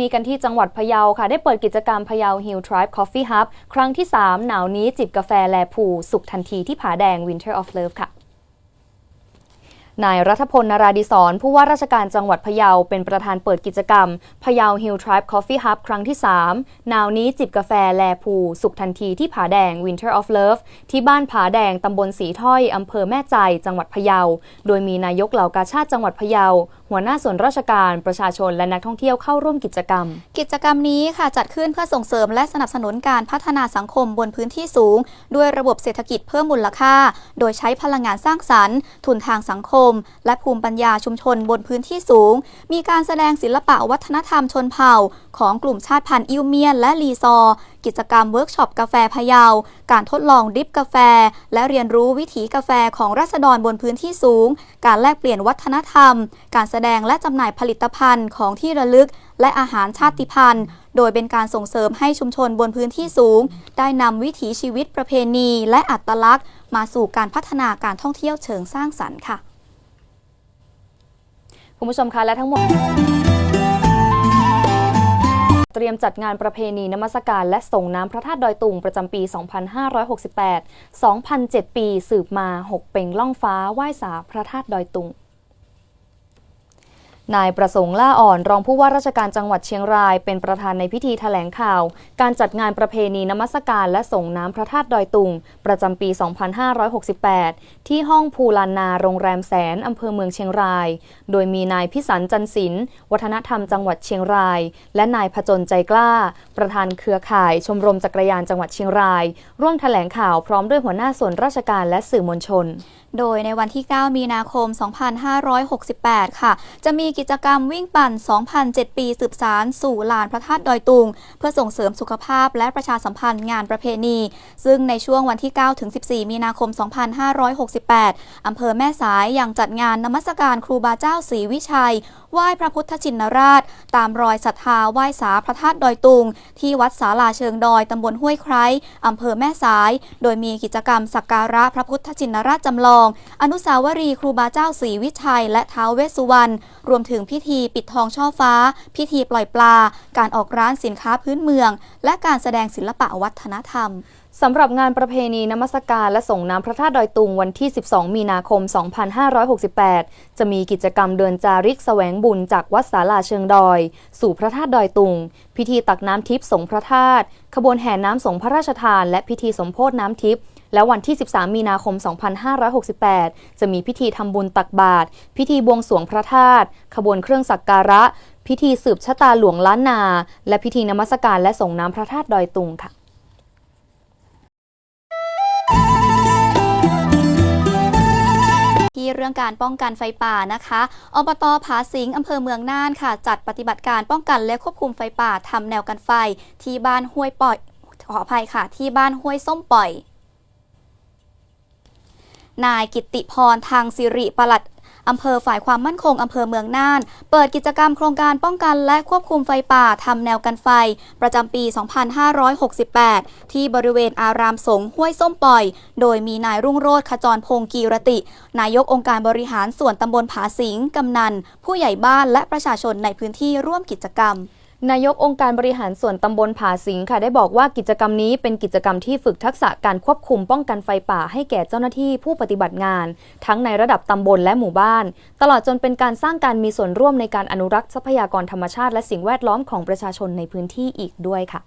มีกันที่จังหวัดพะเยาค่ะ ได้เปิดกิจกรรมพะเยา Hill Tribe Coffee Hub ครั้งที่ 3 หนาวนี้จิบกาแฟแลพูสุขทันทีที่ผาแดง Winter of Love ค่ะนายรัฐพลนาราดิศรผู้ว่าราชการจังหวัดพะเยาเป็นประธานเปิดกิจกรรมพะเยา Hill Tribe Coffee Hub ครั้งที่3หนาวนี้จิบกาแฟแลพูสุขทันทีที่ผาแดง Winter of Love ที่บ้านผาแดงตำบลสีถ้อยอำเภอแม่ใจจังหวัดพะเยา โดยมีนายกเหล่ากาชาติจังหวัดพะเยา หัวหน้าส่วนราชการประชาชนและนักท่องเที่ยวเข้าร่วมกิจกรรม กิจกรรมนี้ค่ะจัดขึ้นเพื่อส่งเสริมและสนับสนุนการพัฒนาสังคมบนพื้นที่สูง ด้วยระบบเศรษฐกิจเพิ่มมูลค่า โดยใช้พลังงานสร้างสรรค์ ทุนทางสังคม และภูมิปัญญาชุมชนบนพื้นที่สูง มีการแสดงศิลปะวัฒนธรรมชนเผ่า ของกลุ่มชาติพันธุ์อิวเมียนและลีซอกิจกรรมเวิร์กช็อปกาแฟพะเยา การทดลองดริปกาแฟ และเรียนรู้วิถีกาแฟของราษฎรบนพื้นที่สูง การแลกเปลี่ยนวัฒนธรรม การแสดงและจำหน่ายผลิตภัณฑ์ของที่ระลึก และอาหารชาติพันธุ์ โดยเป็นการส่งเสริมให้ชุมชนบนพื้นที่สูง ได้นำวิถีชีวิตประเพณี และอัตลักษณ์ มาสู่การพัฒนาการท่องเที่ยวเชิงสร้างสรรค์ค่ะ คุณผู้ชมคะและทั้งหมด เตรียมจัดงานประเพณีนมัสการและส่งน้ำพระธาตุดอยตุงประจำปี 2568 2007 ปีสืบมา 6 เป่งล่องฟ้าไหว้สาพระธาตุดอยตุง นายประสงค์ล่าอ่อนรองผู้ว่าราชการจังหวัดเชียงราย เป็นประธานในพิธีแถลงข่าว การจัดงานประเพณีนมัสการและส่งน้ำพระธาตุดอยตุง ประจำปี 2568 ที่ห้องภูลานาโรงแรมแสนอำเภอเมืองเชียงราย โดยมีนายพิสันจันศิลป์วัฒนธรรมจังหวัดเชียงราย และนายผจญใจกล้า ประธานเครือข่ายชมรมจักรยานจังหวัดเชียงราย ร่วมแถลงข่าวพร้อมด้วยหัวหน้าส่วนราชการและสื่อมวลชน โดยในวันที่ 9 มีนาคม 2568 ค่ะ จะมีกิิจกรรมวิ่งปั่น 2007 ปีสืบสารสู่ลานพระธาตุดอยตุง เพื่อส่งเสริมสุขภาพและประชาสัมพันธ์งานประเพณี ซึ่งในช่วงวันที่ 9 ถึง 14 มีนาคม 2568 อำเภอแม่สายยังจัดงานนมัสการครูบาเจ้าศรีวิชัย ไหว้พระพุทธชินราช ตามรอยศรัทธาไหว้สาพระธาตุดอยตุง ที่วัดศาลาเชิงดอยตำบลห้วยไคร้อำเภอแม่สาย โดยมีกิจกรรมสักการะพระพุทธชินราชจำลอง อนุสาวรีย์ครูบาเจ้าศรีวิชัย และท้าวเวสสุวรรณรวมถึงพิธีปิดทองช่อฟ้า พิธีปล่อยปลา การออกร้านสินค้าพื้นเมือง และการแสดงศิลปะวัฒนธรรมสำหรับงานประเพณีนมัสการและส่งน้ำพระธาตุดอยตุงวันที่ 12 มีนาคม 2568 จะมีกิจกรรมเดินจาริกแสวงบุญจากวัดศาลาเชิงดอย สู่พระธาตุดอยตุง พิธีตักน้ำทิพย์สงพระธาตุขบวนแห่น้ำสงพระราชทาน และพิธีสมโพธน้ำทิพย์ และวันที่ 13 มีนาคม 2568 จะมีพิธีทำบุญตักบาตร พิธีบวงสรวงพระธาตุ ขบวนเครื่องสักการะ พิธีสืบชะตาหลวงล้านนา และพิธีนมัสการและส่งน้ำพระธาตุดอยตุงค่ะที่เรื่องการป้องกันไฟป่านะคะ อบตผาสิงอำเภอเมืองน่านค่ะ จัดปฏิบัติการป้องกันและควบคุมไฟป่าทำแนวกันไฟ ที่บ้านห้วยปล่อย ขออภัยค่ะ ที่บ้านห้วยส้มปล่อย นายกิติพรทางสิริปลัดอำเภอฝ่ายความมั่นคงอำเภอเมืองน่าน เปิดกิจกรรมโครงการป้องกันและควบคุมไฟป่าทำแนวกันไฟ ประจำปี 2568 ที่บริเวณอารามสงห้วยส้มปล่อย โดยมีนายรุ่งโรจน์ขจรพงกีรติ นายกองค์การบริหารส่วนตำบลผาสิงกำนัน ผู้ใหญ่บ้านและประชาชนในพื้นที่ร่วมกิจกรรม นายกองค์การบริหารส่วนตำบลผาสิงค่ะได้บอกว่ากิจกรรมนี้เป็นกิจกรรมที่ฝึกทักษะการควบคุมป้องกันไฟป่าให้แก่เจ้าหน้าที่ผู้ปฏิบัติงาน ทั้งในระดับตำบลและหมู่บ้าน ตลอดจนเป็นการสร้างการมีส่วนร่วมในการอนุรักษ์ทรัพยากรธรรมชาติและสิ่งแวดล้อมของประชาชนในพื้นที่อีกด้วยค่ะ